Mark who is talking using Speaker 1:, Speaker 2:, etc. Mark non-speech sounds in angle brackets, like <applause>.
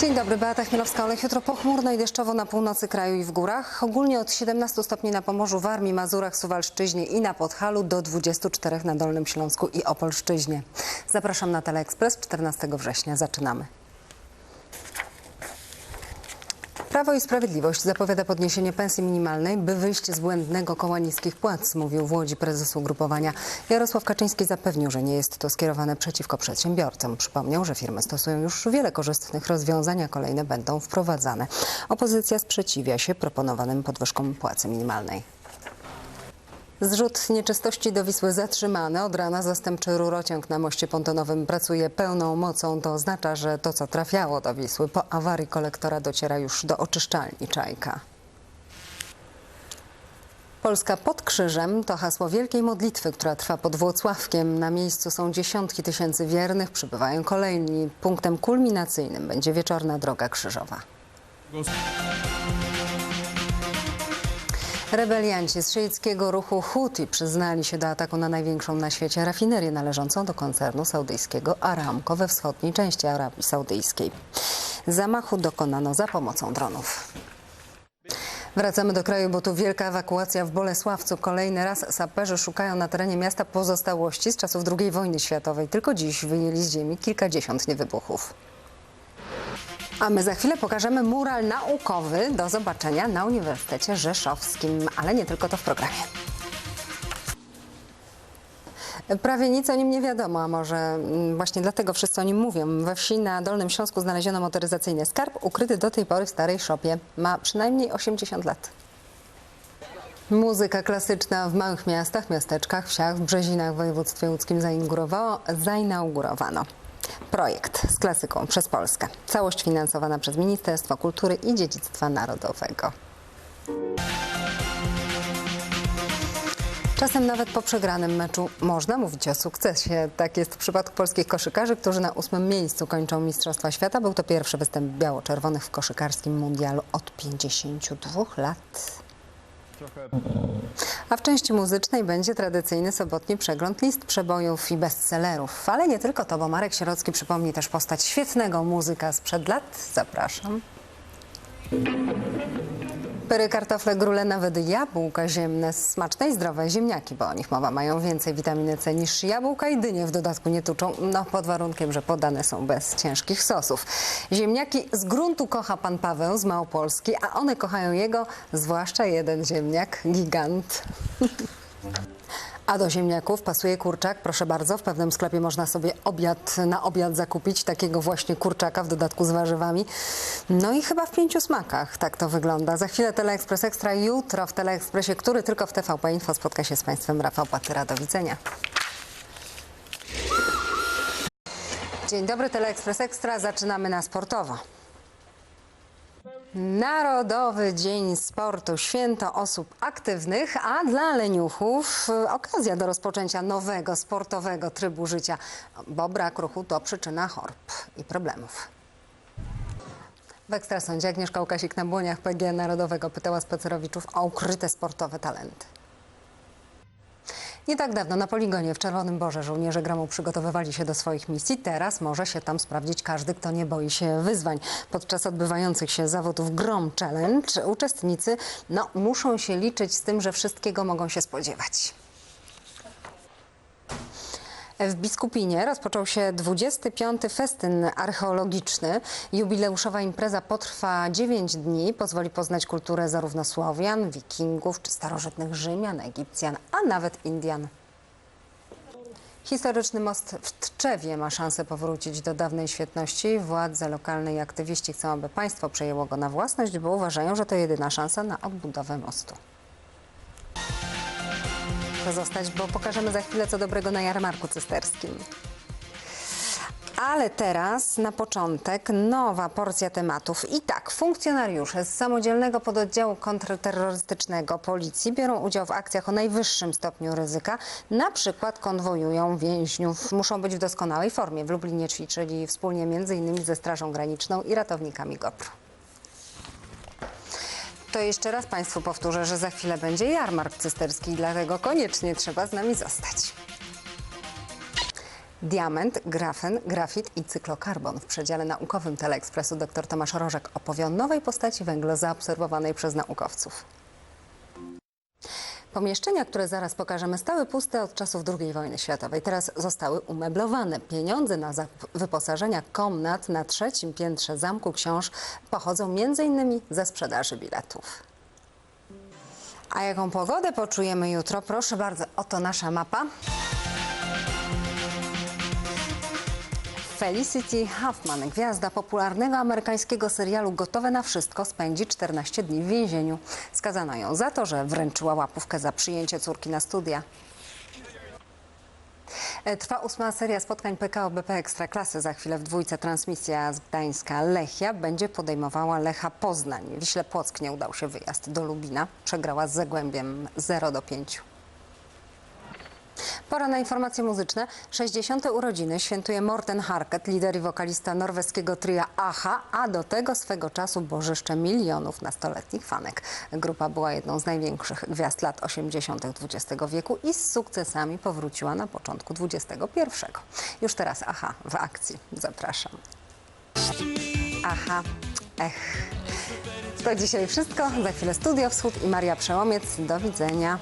Speaker 1: Dzień dobry, Beata Chmielowska-Olech. Jutro pochmurno i deszczowo na północy kraju i w górach. Ogólnie od 17 stopni na Pomorzu, Warmii, Mazurach, Suwalszczyźnie i na Podhalu do 24 na Dolnym Śląsku i Opolszczyźnie. Zapraszam na Teleekspres 14 września. Zaczynamy. Prawo i Sprawiedliwość zapowiada podniesienie pensji minimalnej, by wyjść z błędnego koła niskich płac, mówił w Łodzi prezes ugrupowania. Jarosław Kaczyński zapewnił, że nie jest to skierowane przeciwko przedsiębiorcom. Przypomniał, że firmy stosują już wiele korzystnych rozwiązań, a kolejne będą wprowadzane. Opozycja sprzeciwia się proponowanym podwyżkom płacy minimalnej. Zrzut nieczystości do Wisły zatrzymany. Od rana zastępczy rurociąg na moście pontonowym pracuje pełną mocą. To oznacza, że to, co trafiało do Wisły po awarii kolektora dociera już do oczyszczalni Czajka. Polska pod krzyżem to hasło wielkiej modlitwy, która trwa pod Włocławkiem. Na miejscu są dziesiątki tysięcy wiernych, przybywają kolejni. Punktem kulminacyjnym będzie wieczorna droga krzyżowa. Rebelianci z szyickiego ruchu Huti przyznali się do ataku na największą na świecie rafinerię należącą do koncernu saudyjskiego Aramco we wschodniej części Arabii Saudyjskiej. Zamachu dokonano za pomocą dronów. Wracamy do kraju, bo tu wielka ewakuacja w Bolesławcu. Kolejny raz saperzy szukają na terenie miasta pozostałości z czasów II wojny światowej. Tylko dziś wyjęli z ziemi kilkadziesiąt niewybuchów. A my za chwilę pokażemy mural naukowy do zobaczenia na Uniwersytecie Rzeszowskim, ale nie tylko to w programie. Prawie nic o nim nie wiadomo, a może mm, właśnie dlatego wszyscy o nim mówią. We wsi na Dolnym Śląsku znaleziono motoryzacyjny skarb ukryty do tej pory w starej szopie. Ma przynajmniej 80 lat. Muzyka klasyczna w małych miastach, miasteczkach, wsiach, w Brzezinach w województwie łódzkim zainaugurowano. Projekt z klasyką przez Polskę. Całość finansowana przez Ministerstwo Kultury i Dziedzictwa Narodowego. Czasem nawet po przegranym meczu można mówić o sukcesie. Tak jest w przypadku polskich koszykarzy, którzy na ósmym miejscu kończą Mistrzostwa Świata. Był to pierwszy występ biało-czerwonych w koszykarskim mundialu od 52 lat. A w części muzycznej będzie tradycyjny sobotni przegląd list przebojów i bestsellerów. Ale nie tylko to, bo Marek Sierocki przypomni też postać świetnego muzyka sprzed lat. Zapraszam. Pyry, kartofle, grule, nawet jabłka ziemne, smaczne i zdrowe ziemniaki, bo o nich mowa, mają więcej witaminy C niż jabłka i dynie w dodatku nie tuczą, no pod warunkiem, że podane są bez ciężkich sosów. Ziemniaki z gruntu kocha pan Paweł z Małopolski, a one kochają jego, zwłaszcza jeden ziemniak, gigant. <laughs> A do ziemniaków pasuje kurczak. Proszę bardzo, w pewnym sklepie można sobie obiad na obiad zakupić takiego właśnie kurczaka w dodatku z warzywami. No i chyba w pięciu smakach tak to wygląda. Za chwilę Teleekspres Ekstra, jutro w Teleekspresie, który tylko w TVP Info spotka się z Państwem Rafał Patyra. Do widzenia. Dzień dobry, Teleekspres Ekstra. Zaczynamy na sportowo. Narodowy Dzień Sportu, święto osób aktywnych, a dla leniuchów y, okazja do rozpoczęcia nowego sportowego trybu życia, bo brak ruchu to przyczyna chorób i problemów. W Ekstrasądzie Agnieszka Łukasik na błoniach PG Narodowego pytała spacerowiczów o ukryte sportowe talenty. Nie tak dawno na poligonie w Czerwonym Borze żołnierze gromu przygotowywali się do swoich misji. Teraz może się tam sprawdzić każdy, kto nie boi się wyzwań. Podczas odbywających się zawodów Grom Challenge uczestnicy no, muszą się liczyć z tym, że wszystkiego mogą się spodziewać. W Biskupinie rozpoczął się 25. festyn archeologiczny. Jubileuszowa impreza potrwa 9 dni. Pozwoli poznać kulturę zarówno Słowian, Wikingów czy starożytnych Rzymian, Egipcjan, a nawet Indian. Historyczny most w Tczewie ma szansę powrócić do dawnej świetności. Władze lokalne i aktywiści chcą, aby państwo przejęło go na własność, bo uważają, że to jedyna szansa na odbudowę mostu. Pozostać, bo pokażemy za chwilę co dobrego na jarmarku cysterskim. Ale teraz na początek nowa porcja tematów. I tak, funkcjonariusze z samodzielnego pododdziału kontrterrorystycznego policji biorą udział w akcjach o najwyższym stopniu ryzyka. Na przykład konwojują więźniów. Muszą być w doskonałej formie. W Lublinie ćwiczyli wspólnie m.in. ze Strażą Graniczną i ratownikami GoPro. To jeszcze raz Państwu powtórzę, że za chwilę będzie jarmark cysterski, dlatego koniecznie trzeba z nami zostać. Diament, grafen, grafit i cyklokarbon. W przedziale naukowym Teleekspresu dr Tomasz Rożek opowie o nowej postaci węgla zaobserwowanej przez naukowców. Pomieszczenia, które zaraz pokażemy, stały puste od czasów II wojny światowej. Teraz zostały umeblowane. Pieniądze na wyposażenia komnat na trzecim piętrze Zamku Książ pochodzą m.in. ze sprzedaży biletów. A jaką pogodę poczujemy jutro? Proszę bardzo, oto nasza mapa. Felicity Huffman, gwiazda popularnego amerykańskiego serialu Gotowe na wszystko, spędzi 14 dni w więzieniu. Skazano ją za to, że wręczyła łapówkę za przyjęcie córki na studia. E, Trwa ósma seria spotkań PKO BP Ekstraklasy. Za chwilę w dwójce transmisja z Gdańska. Lechia będzie podejmowała Lecha Poznań. Wiśle Płock nie udał się wyjazd do Lubina. Przegrała z Zagłębiem 0 do 5. Pora na informacje muzyczne. 60. urodziny świętuje Morten Harket, lider i wokalista norweskiego tria AHA, a do tego swego czasu bożyszcze milionów nastoletnich fanek. Grupa była jedną z największych gwiazd lat 80. XX wieku i z sukcesami powróciła na początku XXI. Już teraz AHA w akcji. Zapraszam. Aha, ech. To dzisiaj wszystko. Za chwilę Studio Wschód i Maria Przełomiec. Do widzenia.